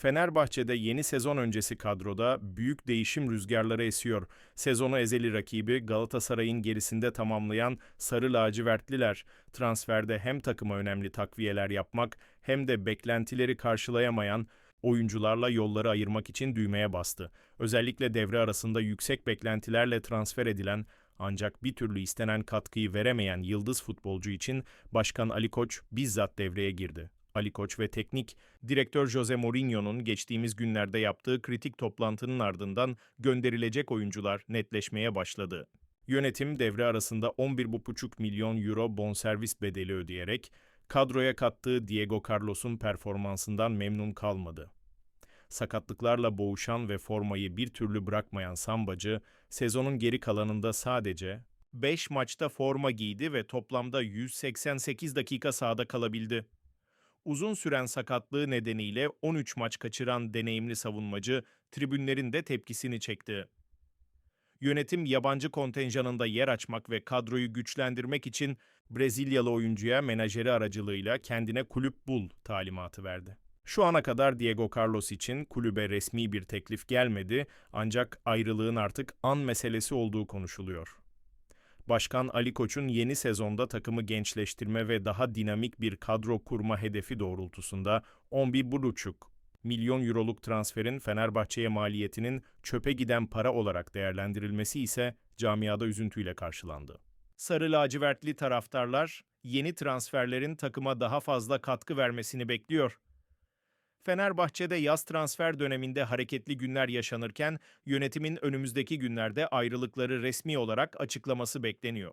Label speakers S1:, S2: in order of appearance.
S1: Fenerbahçe'de yeni sezon öncesi kadroda büyük değişim rüzgarları esiyor. Sezonu ezeli rakibi Galatasaray'ın gerisinde tamamlayan Sarı Lacivertliler transferde hem takıma önemli takviyeler yapmak hem de beklentileri karşılayamayan oyuncularla yolları ayırmak için düğmeye bastı. Özellikle devre arasında yüksek beklentilerle transfer edilen ancak bir türlü istenen katkıyı veremeyen yıldız futbolcu için Başkan Ali Koç bizzat devreye girdi. Ali Koç ve teknik direktör Jose Mourinho'nun geçtiğimiz günlerde yaptığı kritik toplantının ardından gönderilecek oyuncular netleşmeye başladı. Yönetim devre arasında 11,5 milyon euro bonservis bedeli ödeyerek kadroya kattığı Diego Carlos'un performansından memnun kalmadı. Sakatlıklarla boğuşan ve formayı bir türlü bırakmayan Sambacı, sezonun geri kalanında sadece 5 maçta forma giydi ve toplamda 188 dakika sahada kalabildi. Uzun süren sakatlığı nedeniyle 13 maç kaçıran deneyimli savunmacı tribünlerin de tepkisini çekti. Yönetim yabancı kontenjanında yer açmak ve kadroyu güçlendirmek için Brezilyalı oyuncuya menajeri aracılığıyla kendine kulüp bul talimatı verdi. Şu ana kadar Diego Carlos için kulübe resmi bir teklif gelmedi ancak ayrılığın artık an meselesi olduğu konuşuluyor. Başkan Ali Koç'un yeni sezonda takımı gençleştirme ve daha dinamik bir kadro kurma hedefi doğrultusunda 11,5 milyon euroluk transferin Fenerbahçe'ye maliyetinin çöpe giden para olarak değerlendirilmesi ise camiada üzüntüyle karşılandı. Sarı lacivertli taraftarlar yeni transferlerin takıma daha fazla katkı vermesini bekliyor. Fenerbahçe'de yaz transfer döneminde hareketli günler yaşanırken yönetimin önümüzdeki günlerde ayrılıkları resmi olarak açıklaması bekleniyor.